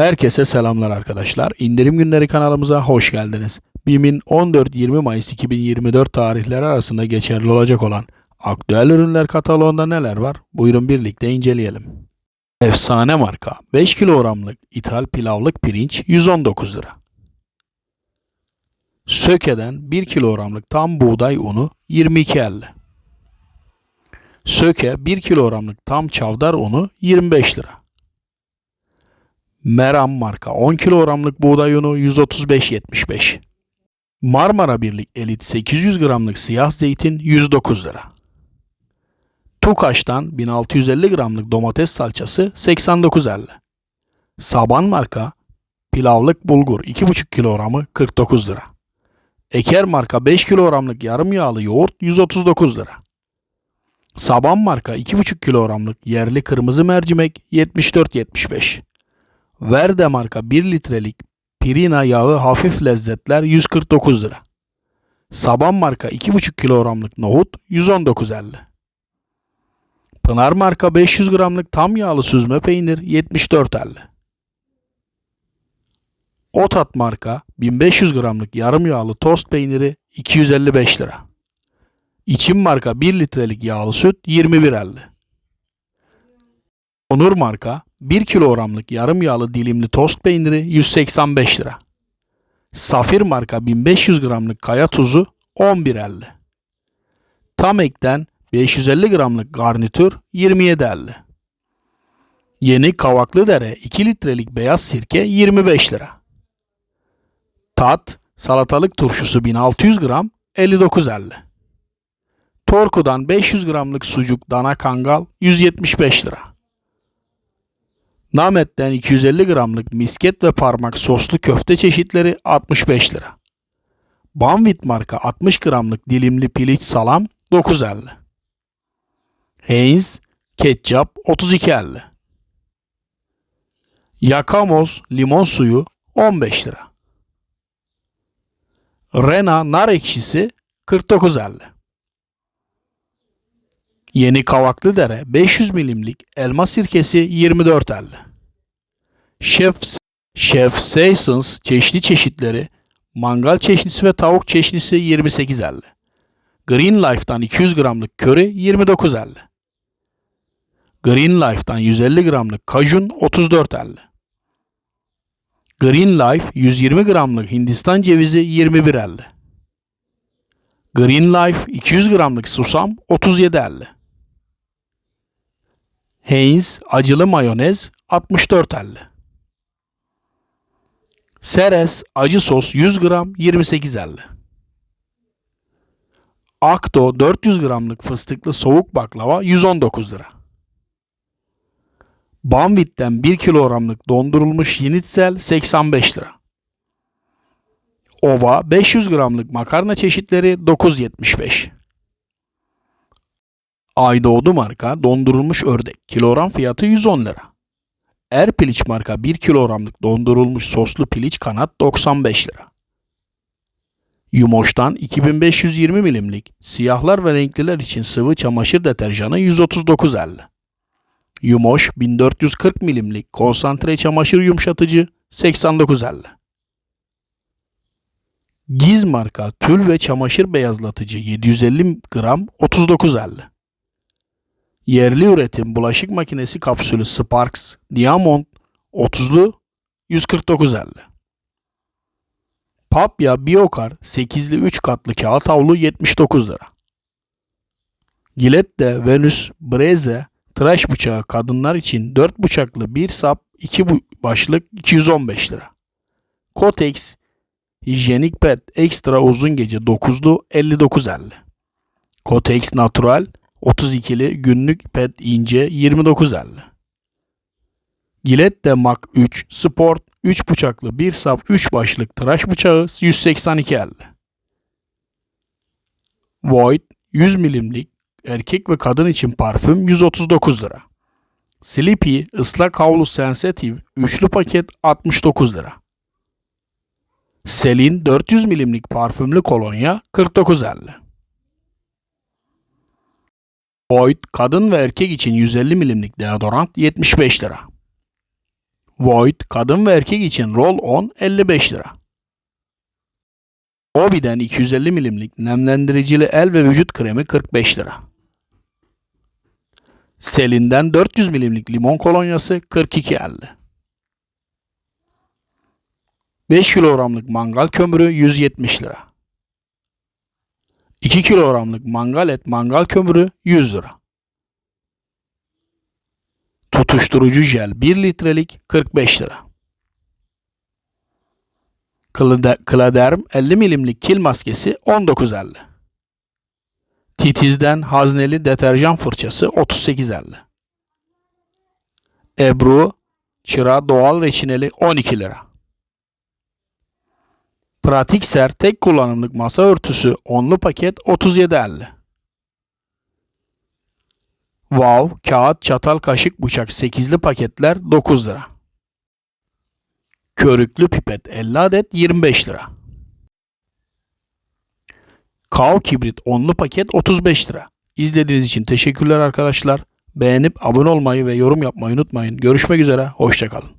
Herkese selamlar arkadaşlar. İndirim günleri kanalımıza hoş geldiniz. BİM'in 14-20 Mayıs 2024 tarihleri arasında geçerli olacak olan aktüel ürünler kataloğunda neler var? Buyurun birlikte inceleyelim. Efsane marka 5 kilogramlık ithal pilavlık pirinç 119 lira. Söke'den 1 kilogramlık tam buğday unu 22.50. Söke 1 kilogramlık tam çavdar unu 25 lira. Meram marka 10 kilogramlık buğday unu 135.75. Marmara Birlik Elit 800 gramlık siyah zeytin 109 lira. Tukaş'tan 1650 gramlık domates salçası 89.50. Saban marka pilavlık bulgur 2,5 kilogramı 49 lira. Eker marka 5 kilogramlık yarım yağlı yoğurt 139 lira. Saban marka 2,5 kilogramlık yerli kırmızı mercimek 74.75. Verde marka 1 litrelik Pirina yağı hafif lezzetler 149 lira. Saban marka 2,5 kilogramlık nohut 119.50. Pınar marka 500 gramlık tam yağlı süzme peynir 74.50. Otat marka 1500 gramlık yarım yağlı tost peyniri 255 lira. İçim marka 1 litrelik yağlı süt 21.50. Onur marka 1 kilogramlık yarım yağlı dilimli tost peyniri 185 lira. Safir marka 1500 gramlık kaya tuzu 11.50. Tam ekten 550 gramlık garnitür 27.50. Yeni Kavaklı Dere 2 litrelik beyaz sirke 25 lira. Tat salatalık turşusu 1600 gram 59.50. Torku'dan 500 gramlık sucuk dana kangal 175 lira. Namet'ten 250 gramlık misket ve parmak soslu köfte çeşitleri 65 lira. Banvit marka 60 gramlık dilimli piliç salam 9.50. Heinz ketçap 32.50. Yakamoz limon suyu 15 lira. Rena nar ekşisi 49.50. Yeni Kavaklıdere 500 milimlik elma sirkesi 24.50. Chef Chef Seasons çeşitli çeşitleri mangal çeşnisi ve tavuk çeşnisi 28.50. Green Life'dan 200 gramlık köri 29.50. Green Life'dan 150 gramlık kajun 34.50. Green Life 120 gramlık Hindistan cevizi 21.50. Green Life 200 gramlık susam 37.50. Heinz acılı mayonez 64.50. Seres acı sos 100 gram 28.50. Akto 400 gramlık fıstıklı soğuk baklava 119 lira. Banvit'ten 1 kilogramlık dondurulmuş yenitsel 85 lira. Ova 500 gramlık makarna çeşitleri 9.75. Aydoğdu marka dondurulmuş ördek kilogram fiyatı 110 lira. Erpiliç marka 1 kilogramlık dondurulmuş soslu piliç kanat 95 lira. Yumoş'tan 2520 milimlik siyahlar ve renkliler için sıvı çamaşır deterjanı 139.50. Yumoş 1440 milimlik konsantre çamaşır yumuşatıcı 89.50. Giz marka tül ve çamaşır beyazlatıcı 750 gram 39.50. Yerli üretim bulaşık makinesi kapsülü Sparks Diamond 30'lu 149.50. Papya Biokar 8'li 3 katlı kağıt havlu 79 lira. Gillette Venus Breze tıraş bıçağı kadınlar için 4 bıçaklı 1 sap 2 başlık 215 lira. Kotex hijyenik pet ekstra uzun gece 9'lu 59.50. Kotex Natural 32'li günlük pet ince 29.50. Gillette Mac 3 Sport 3 bıçaklı 1 sap 3 başlık tıraş bıçağı 182.50. Void 100 milimlik erkek ve kadın için parfüm 139 lira. Sleepy ıslak havlu sensitive üçlü paket 69 lira. Selin 400 milimlik parfümlü kolonya 49.50. Void kadın ve erkek için 150 milimlik deodorant 75 lira. Void kadın ve erkek için roll on 55 lira. Obi'den 250 milimlik nemlendiricili el ve vücut kremi 45 lira. Selin'den 400 milimlik limon kolonyası 42.50. 5 kilogramlık mangal kömürü 170 lira. 2 kilogramlık mangal et mangal kömürü 100 lira. Tutuşturucu jel 1 litrelik 45 lira. Klade- Kladerm 50 milimlik kil maskesi 19.50. Titiz'den hazneli deterjan fırçası 38.50. Ebru çıra doğal reçineli 12 lira. Pratikser tek kullanımlık masa örtüsü onlu paket 37.50. Wow kağıt çatal kaşık bıçak 8'li paketler 9 lira. Körüklü pipet 50 adet 25 lira. Kao kibrit onlu paket 35 lira. İzlediğiniz için teşekkürler arkadaşlar. Beğenip abone olmayı ve yorum yapmayı unutmayın. Görüşmek üzere, hoşçakalın.